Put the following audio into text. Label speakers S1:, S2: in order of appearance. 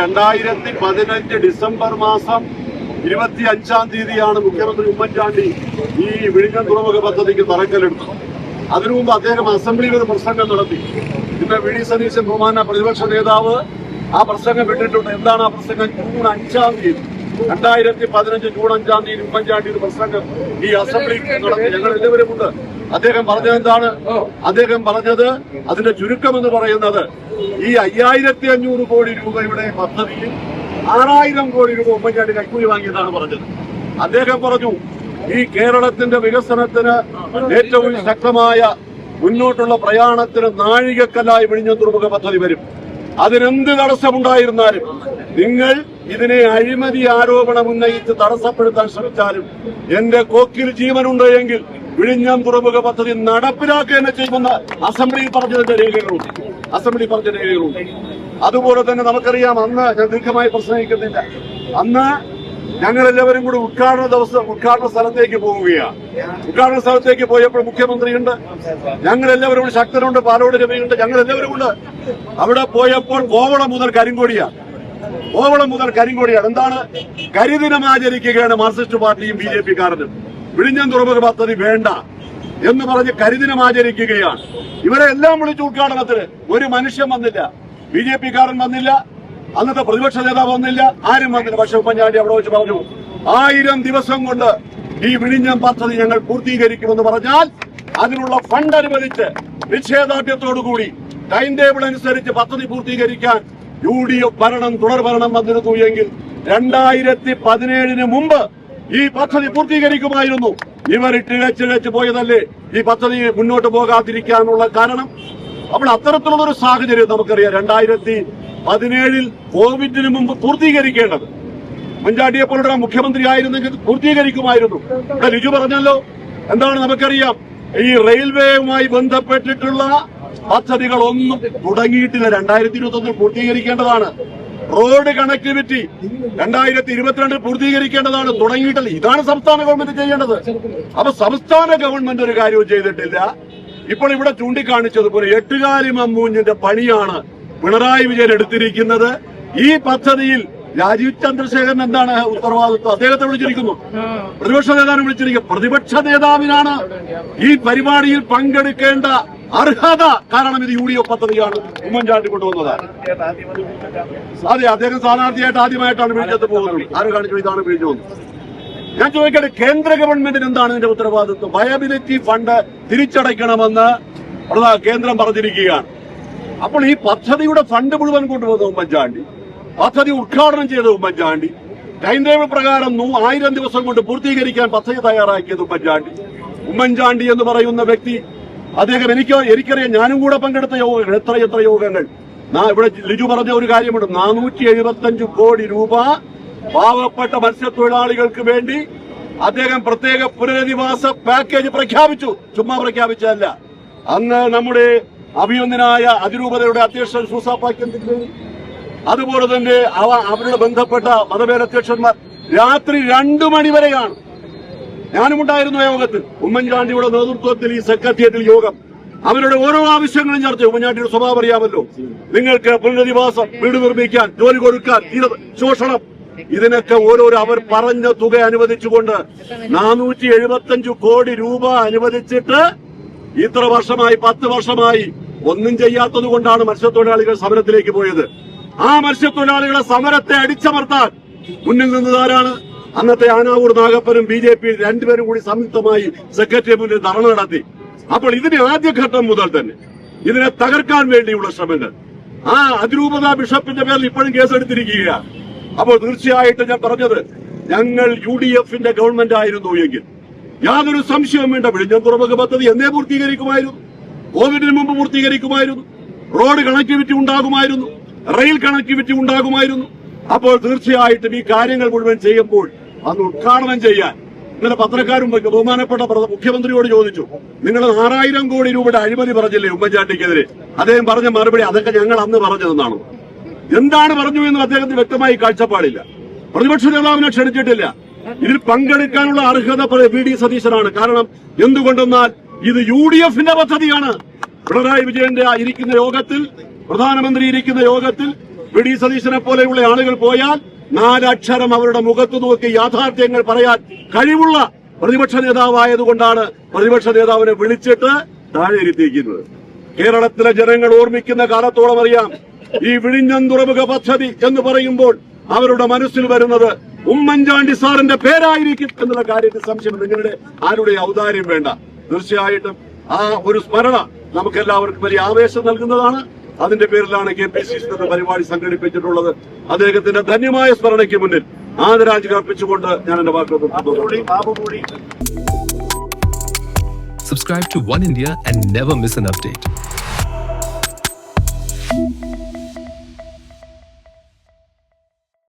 S1: രണ്ടായിരത്തി പതിനഞ്ച് ഡിസംബർ മാസം ഇരുപത്തി അഞ്ചാം തീയതിയാണ് മുഖ്യമന്ത്രി ഉമ്മൻചാണ്ടി ഈ വിഴിഞ്ഞം തുറമുഖ പദ്ധതിക്ക് തറക്കല്ലെടുത്തത് അതിനു മുമ്പ് അദ്ദേഹം അസംബ്ലിയിൽ ഒരു പ്രസംഗം നടത്തി. ഇന്ന് വി ഡി സതീശൻ ബഹുമാന പ്രതിപക്ഷ നേതാവ് ആ പ്രസംഗം വിട്ടിട്ടുണ്ട് എന്താണ് ആ പ്രസംഗം? ജൂൺ അഞ്ചാം തീയതി. രണ്ടായിരത്തി പതിനഞ്ച് ജൂൺ അഞ്ചാം തീയതി ഉമ്മൻചാണ്ടി ഒരു പ്രസംഗം ഈ അസംബ്ലിയിൽ നടത്തി. ഞങ്ങൾ എല്ലാവരും ഉണ്ട്. അദ്ദേഹം പറഞ്ഞത് എന്താണ് അദ്ദേഹം പറഞ്ഞത് അതിന്റെ ചുരുക്കം എന്ന് പറയുന്നത് ഈ അയ്യായിരത്തി അഞ്ഞൂറ് കോടി രൂപയുടെ പദ്ധതിയിൽ ആറായിരം കോടി രൂപ ഉമ്മൻചാണ്ടി കൈക്കൂലി വാങ്ങിയതാണ് പറഞ്ഞത്. അദ്ദേഹം പറഞ്ഞു ഈ കേരളത്തിന്റെ വികസനത്തിന് ഏറ്റവും ശക്തമായ മുന്നോട്ടുള്ള പ്രയാണത്തിന് നാഴികക്കല്ലായി വിഴിഞ്ഞ തുറമുഖ പദ്ധതി വരും. അതിനെന്ത് തടസ്സമുണ്ടായിരുന്നാലും നിങ്ങൾ ഇതിനെ അഴിമതി ആരോപണം ഉന്നയിച്ച് തടസ്സപ്പെടുത്താൻ ശ്രമിച്ചാലും എന്റെ കോക്കിൽ ജീവനുണ്ട് എങ്കിൽ വിഴിഞ്ഞം തുറമുഖ പദ്ധതി നടപ്പിലാക്കുക തന്നെ ചെയ്യുമെന്ന് അസംബ്ലിയിൽ പറഞ്ഞതിന്റെ രേഖകളുണ്ട്. അസംബ്ലി പറഞ്ഞ രേഖകളുണ്ട്. അതുപോലെ തന്നെ നമുക്കറിയാം അന്ന് ഞാൻ ദീർഘമായി പ്രസംഗിക്കുന്നില്ല. അന്ന് ഞങ്ങൾ എല്ലാവരും കൂടി ഉദ്ഘാടന ദിവസം ഉദ്ഘാടന സ്ഥലത്തേക്ക് പോവുകയാണ്. ഉദ്ഘാടന സ്ഥലത്തേക്ക് പോയപ്പോൾ മുഖ്യമന്ത്രിയുണ്ട്. ഞങ്ങൾ എല്ലാവരും കൂടി ശക്തനുണ്ട് പാലോട് രവിയുണ്ട്. ഞങ്ങൾ എല്ലാവരും ഉണ്ട് അവിടെ പോയപ്പോൾ കോവളം മുതൽ കരിങ്കോടിയാണ്. കോവളം മുതൽ കരിങ്കോടിയാണ്. എന്താണ്? കരിദിനം ആചരിക്കുകയാണ് മാർക്സിസ്റ്റ് പാർട്ടിയും ബി ജെ പിക്കാരനും വിഴിഞ്ഞം തുറമുഖ പദ്ധതി വേണ്ട എന്ന് പറഞ്ഞ് കരിദിനം ആചരിക്കുകയാണ്. ഇവരെ എല്ലാം വിളിച്ചു ഉദ്ഘാടനത്തിന് ഒരു മനുഷ്യൻ വന്നില്ല. ബി ജെ പിക്കാരൻ വന്നില്ല. അന്നത്തെ പ്രതിപക്ഷ നേതാവ് വന്നില്ല. ആരും വന്നില്ല. പക്ഷെ ഉമ്മൻചാണ്ടി അവിടെ വെച്ച് പറഞ്ഞു ആയിരം ദിവസം കൊണ്ട് ഈ വിഴിഞ്ഞം പദ്ധതി ഞങ്ങൾ പൂർത്തീകരിക്കുമെന്ന് പറഞ്ഞാൽ അതിനുള്ള ഫണ്ട് അനുവദിച്ച് നിശ്ചയദാർഢ്യത്തോടുകൂടി ടൈം ടേബിൾ അനുസരിച്ച് പദ്ധതി പൂർത്തീകരിക്കാൻ യു ഡി എഫ് ഭരണം തുടർഭരണം വന്നിരുന്നു എങ്കിൽ രണ്ടായിരത്തി പതിനേഴിന് മുമ്പ് ഈ പദ്ധതി പൂർത്തീകരിക്കുമായിരുന്നു. ഇവർ ഇട്ടിഴച്ചിഴച്ച് പോയതല്ലേ ഈ പദ്ധതി മുന്നോട്ട് പോകാതിരിക്കാനുള്ള കാരണം? അപ്പോൾ അത്തരത്തിലുള്ള ഒരു സാഹചര്യം നമുക്കറിയാം. രണ്ടായിരത്തി പതിനേഴിൽ കോവിഡിന് മുമ്പ് പൂർത്തീകരിക്കേണ്ടത്. ഉമ്മൻചാണ്ടിയെ പോലുള്ള മുഖ്യമന്ത്രി ആയിരുന്നെങ്കിൽ പൂർത്തീകരിക്കുമായിരുന്നു. ലിജു പറഞ്ഞല്ലോ. എന്താണ് നമുക്കറിയാം? ഈ റെയിൽവേയുമായി ബന്ധപ്പെട്ടിട്ടുള്ള പദ്ധതികളൊന്നും തുടങ്ങിയിട്ടില്ല. രണ്ടായിരത്തി ഇരുപത്തി ഒന്നിൽ പൂർത്തീകരിക്കേണ്ടതാണ്. റോഡ് കണക്ടിവിറ്റി രണ്ടായിരത്തി ഇരുപത്തിരണ്ടിൽ പൂർത്തീകരിക്കേണ്ടതാണ് തുടങ്ങിയിട്ടുള്ളത് ഇതാണ് സംസ്ഥാന ഗവൺമെന്റ് ചെയ്യേണ്ടത്. അപ്പൊ സംസ്ഥാന ഗവൺമെന്റ് ഒരു കാര്യവും ചെയ്തിട്ടില്ല. ഇപ്പോൾ ഇവിടെ ചൂണ്ടിക്കാണിച്ചതുപോലെ എട്ടുകാലി മമ്മൂഞ്ഞിന്റെ പണിയാണ് പിണറായി വിജയൻ എടുത്തിരിക്കുന്നത്. ഈ പദ്ധതിയിൽ രാജീവ് ചന്ദ്രശേഖരൻ എന്താണ് ഉത്തരവാദിത്വം? അദ്ദേഹത്തെ വിളിച്ചിരിക്കുന്നു. പ്രതിപക്ഷ നേതാവിനെ വിളിച്ചിരിക്കുന്നു. പ്രതിപക്ഷ നേതാവിനാണ് ഈ പരിപാടിയിൽ പങ്കെടുക്കേണ്ട അർഹത കാരണം ഇത് യു ഡി എഫ് പദ്ധതിയാണ് ഉമ്മൻചാണ്ടി കൊണ്ടുവന്നത്. അതെ അദ്ദേഹം സ്ഥാനാർത്ഥിയായിട്ട് ആദ്യമായിട്ടാണ് വീഴ്ചത്ത് പോകുന്നത്. ആര് കാണിച്ചു ഇതാണ് വീഴ്ച വന്നത് ഞാൻ ചോദിക്കട്ടെ കേന്ദ്ര ഗവൺമെന്റിന് എന്താണ് ഇതിന്റെ ഉത്തരവാദിത്വം? വയബിലിറ്റി ഫണ്ട് തിരിച്ചടയ്ക്കണമെന്ന് കേന്ദ്രം പറഞ്ഞിരിക്കുകയാണ്. അപ്പോൾ ഈ പദ്ധതിയുടെ ഫണ്ട് മുഴുവൻ കൊണ്ടുവന്ന ഉമ്മൻചാണ്ടി. പദ്ധതി ഉദ്ഘാടനം ചെയ്ത ഉമ്മൻചാണ്ടി. ടൈം ടേബിൾ പ്രകാരം ആയിരം ദിവസം കൊണ്ട് പൂർത്തീകരിക്കാൻ പദ്ധതി തയ്യാറാക്കിയത് ഉമ്മൻചാണ്ടി. ഉമ്മൻചാണ്ടി എന്ന് പറയുന്ന വ്യക്തി അദ്ദേഹം എനിക്ക് എനിക്കറിയാം ഞാനും കൂടെ പങ്കെടുത്ത യോഗങ്ങൾ എത്ര എത്ര യോഗങ്ങൾ. ഇവിടെ ലിജു പറഞ്ഞ ഒരു കാര്യമുണ്ട്. നാനൂറ്റി എഴുപത്തഞ്ച് കോടി രൂപ പാവപ്പെട്ട മത്സ്യത്തൊഴിലാളികൾക്ക് വേണ്ടി അദ്ദേഹം പ്രത്യേക പുനരധിവാസ പാക്കേജ് പ്രഖ്യാപിച്ചു. ചുമ്മാ പ്രഖ്യാപിച്ചതല്ല. അന്ന് നമ്മുടെ അഭിനന്ദനായ അതിരൂപതയുടെ അധ്യക്ഷൻ സൂസാപ്പാക്കിന്റെ അതുപോലെ തന്നെ അവ അവരുടെ ബന്ധപ്പെട്ട മതപേരധ്യക്ഷന്മാർ രാത്രി രണ്ടു മണി വരെയാണ് ഞാനും ഉണ്ടായിരുന്നു യോഗത്തിൽ. ഉമ്മൻചാണ്ടിയുടെ നേതൃത്വത്തിൽ ഈ സെക്രട്ടേറിയറ്റിൽ യോഗം. അവരുടെ ഓരോ ആവശ്യങ്ങളും ചർച്ച. ഉമ്മൻചാണ്ടിയുടെ സ്വഭാവം അറിയാമല്ലോ. നിങ്ങൾക്ക് പുനരധിവാസം വീട് നിർമ്മിക്കാൻ ജോലി കൊടുക്കാൻ ശോഷണം. ഇതിനൊക്കെ ഓരോരോ അവർ പറഞ്ഞ തുക അനുവദിച്ചുകൊണ്ട് നാനൂറ്റി എഴുപത്തിയഞ്ചു കോടി രൂപ അനുവദിച്ചിട്ട് ഇത്ര വർഷമായി പത്ത് വർഷമായി ഒന്നും ചെയ്യാത്തത് കൊണ്ടാണ് മത്സ്യത്തൊഴിലാളികൾ സമരത്തിലേക്ക് പോയത്. ആ മത്സ്യത്തൊഴിലാളികളെ സമരത്തെ അടിച്ചമർത്താൻ മുന്നിൽ നിന്നതാരാണ് അന്നത്തെ ആനാവൂർ നാഗപ്പനും ബി ജെ പി രണ്ടുപേരും കൂടി സംയുക്തമായി സെക്രട്ടറി മുന്നിൽ ധർണ നടത്തി. അപ്പോൾ ഇതിന് ആദ്യഘട്ടം മുതൽ തന്നെ ഇതിനെ തകർക്കാൻ വേണ്ടിയുള്ള ശ്രമങ്ങൾ. ആ അതിരൂപത ബിഷപ്പിന്റെ പേരിൽ ഇപ്പോഴും കേസെടുത്തിരിക്കുകയാണ്. അപ്പോൾ തീർച്ചയായിട്ടും ഞാൻ പറഞ്ഞത് ഞങ്ങൾ യു ഡി എഫിന്റെ ഗവൺമെന്റ് ആയിരുന്നു എങ്കിൽ യാതൊരു സംശയവും വേണ്ട. വിഴിഞ്ഞം തുറമുഖ പദ്ധതി എന്നേ പൂർത്തീകരിക്കുമായിരുന്നു. കോവിഡിന് മുമ്പ് പൂർത്തീകരിക്കുമായിരുന്നു. റോഡ് കണക്ടിവിറ്റി ഉണ്ടാകുമായിരുന്നു. റെയിൽ കണക്ടിവിറ്റി ഉണ്ടാകുമായിരുന്നു. അപ്പോൾ തീർച്ചയായിട്ടും ഈ കാര്യങ്ങൾ മുഴുവൻ ചെയ്യുമ്പോൾ അന്ന് ഉദ്ഘാടനം ചെയ്യാൻ. ഇന്നലെ പത്രക്കാരും ബഹുമാനപ്പെട്ട മുഖ്യമന്ത്രിയോട് ചോദിച്ചു നിങ്ങൾ ആറായിരം കോടി രൂപയുടെ അഴിമതി പറഞ്ഞില്ലേ ഉമ്മൻചാണ്ടിക്കെതിരെ? അദ്ദേഹം പറഞ്ഞ മറുപടി അതൊക്കെ ഞങ്ങൾ അന്ന് പറഞ്ഞതെന്നാണ്. എന്താണ് പറഞ്ഞു എന്ന് അദ്ദേഹത്തിന് വ്യക്തമായി കാഴ്ചപ്പാടില്ല. പ്രതിപക്ഷ നേതാവിനെ ക്ഷണിച്ചിട്ടില്ല. ഇതിൽ പങ്കെടുക്കാനുള്ള അർഹത വി. ഡി. സതീശനാണ്. കാരണം എന്തുകൊണ്ടെന്നാൽ ഇത് യു ഡി എഫിന്റെ പദ്ധതിയാണ്. പിണറായി വിജയന്റെ ഇരിക്കുന്ന യോഗത്തിൽ പ്രധാനമന്ത്രി ഇരിക്കുന്ന യോഗത്തിൽ വി. ഡി. സതീശനെ പോലെയുള്ള ആളുകൾ പോയാൽ നാലക്ഷരം അവരുടെ മുഖത്ത് നോക്കി യാഥാർത്ഥ്യങ്ങൾ പറയാൻ കഴിവുള്ള പ്രതിപക്ഷ നേതാവായതുകൊണ്ടാണ് പ്രതിപക്ഷ നേതാവിനെ വിളിച്ചിട്ട് താഴെ ഇരുത്തിയിരിക്കുന്നത്. കേരളത്തിലെ ജനങ്ങൾ ഓർമ്മിക്കുന്ന കാലത്തോളം അറിയാം ഈ വിഴിഞ്ഞം തുറമുഖ പദ്ധതി എന്ന് പറയുമ്പോൾ അവരുടെ മനസ്സിൽ വരുന്നത് ഉമ്മൻചാണ്ടി സാറിന്റെ പേരായിരിക്കും എന്നുള്ള കാര്യത്തിൽ സംശയം നിങ്ങളുടെ ആരുടെ ഔദാര്യം വേണ്ട. തീർച്ചയായിട്ടും ആ ഒരു സ്മരണ നമുക്കെല്ലാവർക്കും വലിയ ആവേശം നൽകുന്നതാണ്. അതിന്റെ പേരിലാണ് കെ പി സി സി എന്ന പരിപാടി സംഘടിപ്പിച്ചിട്ടുള്ളത്. അദ്ദേഹത്തിന്റെ ധന്യമായ സ്മരണയ്ക്ക് മുന്നിൽ ആദരാഞ്ജലി അർപ്പിച്ചുകൊണ്ട് ഞാൻ എന്റെ വാക്കുകൾ subscribe
S2: Subscribe to One India and never miss an update.